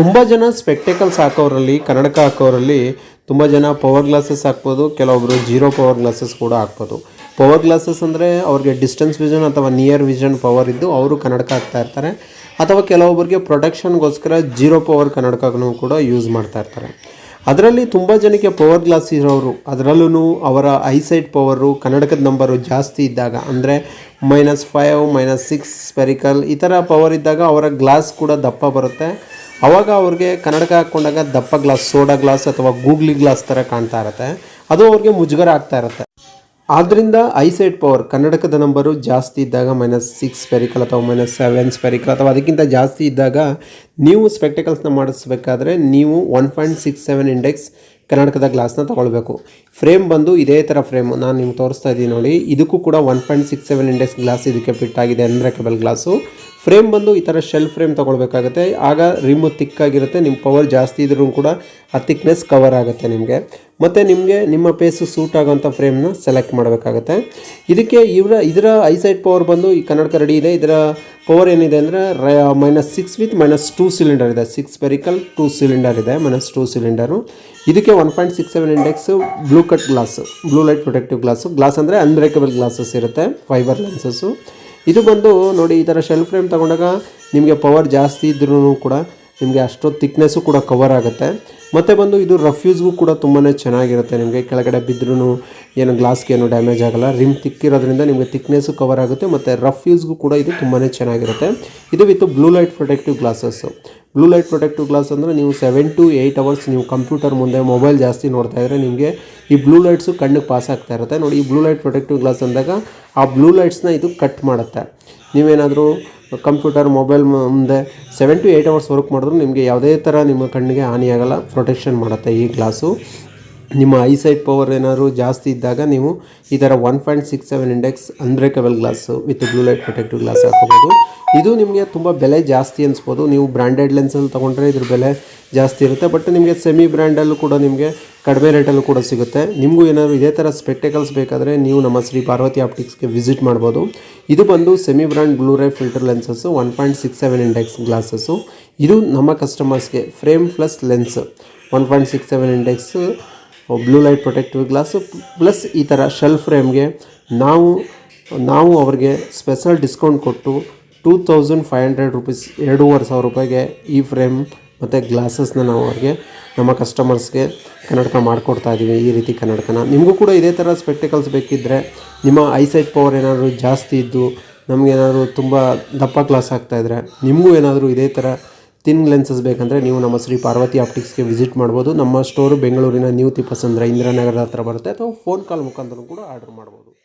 ತುಂಬ ಜನ ಸ್ಪೆಕ್ಟೇಕಲ್ಸ್ ಹಾಕೋರಲ್ಲಿ, ಕನ್ನಡಕ ಹಾಕೋರಲ್ಲಿ ತುಂಬ ಜನ ಪವರ್ ಗ್ಲಾಸಸ್ ಹಾಕ್ಬೋದು ಕೆಲವೊಬ್ಬರು ಜೀರೋ ಪವರ್ ಗ್ಲಾಸಸ್ ಕೂಡ ಹಾಕ್ಬೋದು. ಪವರ್ ಗ್ಲಾಸಸ್ ಅಂದರೆ ಅವ್ರಿಗೆ ಡಿಸ್ಟೆನ್ಸ್ ವಿಷನ್ ಅಥವಾ ನಿಯರ್ ವಿಷನ್ ಪವರ್ ಇದ್ದು ಅವರು ಕನ್ನಡಕ ಹಾಕ್ತಾ ಇರ್ತಾರೆ. ಅಥವಾ ಕೆಲವೊಬ್ಬರಿಗೆ ಪ್ರೊಟೆಕ್ಷನ್ಗೋಸ್ಕರ ಜೀರೋ ಪವರ್ ಕನ್ನಡಕನೂ ಕೂಡ ಯೂಸ್ ಮಾಡ್ತಾ ಇರ್ತಾರೆ. ಅದರಲ್ಲಿ ತುಂಬ ಜನಕ್ಕೆ ಪವರ್ ಗ್ಲಾಸ್ ಇರೋರು ಅದರಲ್ಲೂ ಅವರ ಐಸೈಟ್ ಪವರು ಕನ್ನಡಕದ ನಂಬರು ಜಾಸ್ತಿ ಇದ್ದಾಗ, ಅಂದರೆ minus five minus six spherical ಈ ಥರ ಪವರ್ ಇದ್ದಾಗ ಅವರ ಗ್ಲಾಸ್ ಕೂಡ ದಪ್ಪ ಬರುತ್ತೆ. ಅವಾಗ ಅವ್ರಿಗೆ ಕನ್ನಡಕ ಹಾಕ್ಕೊಂಡಾಗ ದಪ್ಪ ಗ್ಲಾಸ್, ಸೋಡಾ ಗ್ಲಾಸ್ ಅಥವಾ ಗೂಗ್ಲಿ ಗ್ಲಾಸ್ ಥರ ಕಾಣ್ತಾ ಇರುತ್ತೆ. ಅದು ಅವ್ರಿಗೆ ಮುಜುಗರ ಆಗ್ತಾ ಇರುತ್ತೆ. ಆದ್ದರಿಂದ ಐಸೈಟ್ ಪವರ್ ಕನ್ನಡಕದ ನಂಬರು ಜಾಸ್ತಿ ಇದ್ದಾಗ ಮೈನಸ್ ಸಿಕ್ಸ್ ಸ್ಪೆರಿಕಲ್ ಅಥವಾ ಮೈನಸ್ ಸೆವೆನ್ ಸ್ಪೆರಿಕಲ್ ಅಥವಾ ಅದಕ್ಕಿಂತ ಜಾಸ್ತಿ ಇದ್ದಾಗ ನೀವು ಸ್ಪೆಕ್ಟಿಕಲ್ಸ್ನ ಮಾಡಿಸ್ಬೇಕಾದ್ರೆ ನೀವು one point six seven index ಕನ್ನಡಕದ ಗ್ಲಾಸ್ನ ತೊಗೊಳ್ಬೇಕು. ಫ್ರೇಮ್ ಬಂದು ಇದೇ ಥರ ಫ್ರೇಮ್ ನಾನು ನಿಮ್ಗೆ ತೋರಿಸ್ತಾ ಇದ್ದೀನಿ ನೋಡಿ. ಇದಕ್ಕೂ ಕೂಡ one point six seven index glass ಇದಕ್ಕೆ ಫಿಟ್ ಆಗಿದೆ ಅನ್ಬ್ರೇಕಬಲ್ ಗ್ಲಾಸು ಫ್ರೇಮ್ ಬಂದು ಈ ಥರ ಶೆಲ್ ಫ್ರೇಮ್ ತೊಗೊಳ್ಬೇಕಾಗುತ್ತೆ. ಆಗ ರಿಮ್ಮು ತಿಕ್ಕಾಗಿರುತ್ತೆ ನಿಮ್ಮ ಪವರ್ ಜಾಸ್ತಿ ಇದ್ರೂ ಕೂಡ ಆ ತಿಕ್ನೆಸ್ ಕವರ್ ಆಗುತ್ತೆ ನಿಮಗೆ. ಮತ್ತು ನಿಮಗೆ ನಿಮ್ಮ ಪೇಸು ಸೂಟ್ ಆಗೋಂಥ ಫ್ರೇಮ್ನ ಸೆಲೆಕ್ಟ್ ಮಾಡಬೇಕಾಗುತ್ತೆ. ಇದಕ್ಕೆ ಇವರ, ಇದರ ಐಸೈಟ್ ಪವರ್ ಬಂದು ಈ ಕನ್ನಡಕ ರೆಡಿ ಇದೆ. ಇದರ ಪವರ್ ಏನಿದೆ ಅಂದರೆ minus six with minus two cylinder ಇದೆ. ಸಿಕ್ಸ್ ಪೆರಿಕಲ್ ಟೂ ಸಿಲಿಂಡರ್ ಇದೆ ಮೈನಸ್ ಟೂ ಸಿಲಿಂಡರು ಇದಕ್ಕೆ one point six seven index cut glass blue light protective glass glass ಅಂದರೆ ಅನ್ಬ್ರೇಕಬಲ್ ಗ್ಲಾಸಸ್ ಇರುತ್ತೆ ಫೈಬರ್ ಲೆನ್ಸಸ್ಸು ಇದು ಬಂದು ನೋಡಿ, ಈ ಥರ ಶೆಲ್ ಫ್ರೇಮ್ ತೊಗೊಂಡಾಗ ನಿಮಗೆ ಪವರ್ ಜಾಸ್ತಿ ಇದ್ರೂ ಕೂಡ ನಿಮಗೆ ಅಷ್ಟೊಂದು ತಿಕ್ನೆಸ್ಸು ಕೂಡ ಕವರ್ ಆಗುತ್ತೆ. ಮತ್ತು ಬಂದು ಇದು ರಫ್ಯೂಸ್ಗೂ ಕೂಡ ತುಂಬಾ ಚೆನ್ನಾಗಿರುತ್ತೆ. ನಿಮಗೆ ಕೆಳಗಡೆ ಬಿದ್ದರೂ ಏನು ಗ್ಲಾಸ್ಗೆ ಏನು ಡ್ಯಾಮೇಜ್ ಆಗಲ್ಲ. ರಿಮ್ ತಿಕ್ಕಿರೋದ್ರಿಂದ ನಿಮಗೆ ತಿಕ್ನೆಸ್ಸು ಕವರ್ ಆಗುತ್ತೆ ಮತ್ತು ರಫ್ ಯೂಸ್ಗೂ ಕೂಡ ಇದು ತುಂಬಾ ಚೆನ್ನಾಗಿರುತ್ತೆ. ಇದು with blue light protective glasses blue light protective glass ಅಂದರೆ ನೀವು ಸೆವೆನ್ ಟು ಏಯ್ಟ್ ಅವರ್ಸ್ ನೀವು ಕಂಪ್ಯೂಟರ್ ಮುಂದೆ ಮೊಬೈಲ್ ಜಾಸ್ತಿ ನೋಡ್ತಾ ಇದ್ರೆ ನಿಮಗೆ ಈ ಬ್ಲೂ ಲೈಟ್ಸು ಕಣ್ಣಿಗೆ ಪಾಸ್ ಆಗ್ತಾ ಇರುತ್ತೆ. ನೋಡಿ ಈ ಬ್ಲೂ ಲೈಟ್ ಪ್ರೊಟೆಕ್ಟಿವ್ ಗ್ಲಾಸ್ ಅಂದಾಗ ಆ ಬ್ಲೂ ಲೈಟ್ಸ್ನ ಇದು ಕಟ್ ಮಾಡುತ್ತೆ. ನೀವೇನಾದರೂ ಕಂಪ್ಯೂಟರ್, ಮೊಬೈಲ್ ಮುಂದೆ seven to eight hours work ಮಾಡಿದ್ರು ನಿಮಗೆ ಯಾವುದೇ ಥರ ನಿಮ್ಮ ಕಣ್ಣಿಗೆ ಹಾನಿಯಾಗಲ್ಲ ಪ್ರೊಟೆಕ್ಷನ್ ಮಾಡುತ್ತೆ ಈ ಗ್ಲಾಸು. ನಿಮ್ಮ ಐಸೈಟ್ ಪವರ್ ಏನಾದರೂ ಜಾಸ್ತಿ ಇದ್ದಾಗ ನೀವು ಈ ಥರ one point six seven index unbreakable glass with blue light protective glass ಹಾಕೋಬೋದು ಇದು ನಿಮಗೆ ತುಂಬ ಬೆಲೆ ಜಾಸ್ತಿ ಅನಿಸ್ಬೋದು. ನೀವು ಬ್ರ್ಯಾಂಡೆಡ್ ಲೆನ್ಸಲ್ಲಿ ತೊಗೊಂಡ್ರೆ ಇದ್ರ ಬೆಲೆ ಜಾಸ್ತಿ ಇರುತ್ತೆ. ಬಟ್ ನಿಮಗೆ ಸೆಮಿ ಬ್ರ್ಯಾಂಡಲ್ಲೂ ಕೂಡ ನಿಮಗೆ ಕಡಿಮೆ ರೇಟಲ್ಲೂ ಕೂಡ ಸಿಗುತ್ತೆ. ನಿಮಗೂ ಏನಾದರೂ ಇದೇ ಥರ ಸ್ಪೆಕ್ಟೇಕಲ್ಸ್ ಬೇಕಾದರೆ ನೀವು ನಮ್ಮ ಶ್ರೀ ಪಾರ್ವತಿ ಆಪ್ಟಿಕ್ಸ್ಗೆ ವಿಸಿಟ್ ಮಾಡ್ಬೋದು. ಇದು ಬಂದು semi brand blue ray filter lenses one point six seven index glasses ಇದು ನಮ್ಮ ಕಸ್ಟಮರ್ಸ್ಗೆ frame plus lens one point six seven index blue light protective glass plus ಈ ಥರ ಶೆಲ್ ಫ್ರೇಮ್ಗೆ ನಾವು ನಾವು ಅವ್ರಿಗೆ ಸ್ಪೆಷಲ್ ಡಿಸ್ಕೌಂಟ್ ಕೊಟ್ಟು two thousand five hundred rupees ಎರಡೂವರೆ ಸಾವಿರ ರೂಪಾಯಿಗೆ ಈ ಫ್ರೇಮ್ ಮತ್ತು ಗ್ಲಾಸಸ್ನ ನಾವು ಅವ್ರಿಗೆ ನಮ್ಮ ಕಸ್ಟಮರ್ಸ್ಗೆ ಕನ್ನಡಕ ಮಾಡಿಕೊಡ್ತಾ ಇದ್ದೀವಿ ಈ ರೀತಿ ಕನ್ನಡಕನ. ನಿಮಗೂ ಕೂಡ ಇದೇ ಥರ ಸ್ಪೆಕ್ಟಿಕಲ್ಸ್ ಬೇಕಿದ್ದರೆ ನಿಮ್ಮ ಐಸೈಟ್ ಪವರ್ ಏನಾದರೂ ಜಾಸ್ತಿ ಇದ್ದು ನಮಗೇನಾದರೂ ತುಂಬ ದಪ್ಪ ಗ್ಲಾಸ್ ಆಗ್ತಾಯಿದ್ರೆ ನಿಮಗೂ ಏನಾದರೂ ಇದೇ ಥರ ತಿನ್ ಲೆನ್ಸಸ್ ಬೇಕಂದರೆ ನೀವು ನಮ್ಮ ಶ್ರೀ ಪಾರ್ವತಿ ಆಪ್ಟಿಕ್ಸ್ಗೆ ವಿಸಿಟ್ ಮಾಡ್ಬೋದು. ನಮ್ಮ ಸ್ಟೋರು ಬೆಂಗಳೂರಿನ ನ್ಯೂ ತಿಪ್ಪಸಂದ್ರ ಇಂದಿರಾನಗರದ ಹತ್ರ ಬರುತ್ತೆ. ಅಥವಾ ಫೋನ್ ಕಾಲ್ ಮುಖಾಂತರ ಕೂಡ ಆರ್ಡರ್ ಮಾಡ್ಬೋದು.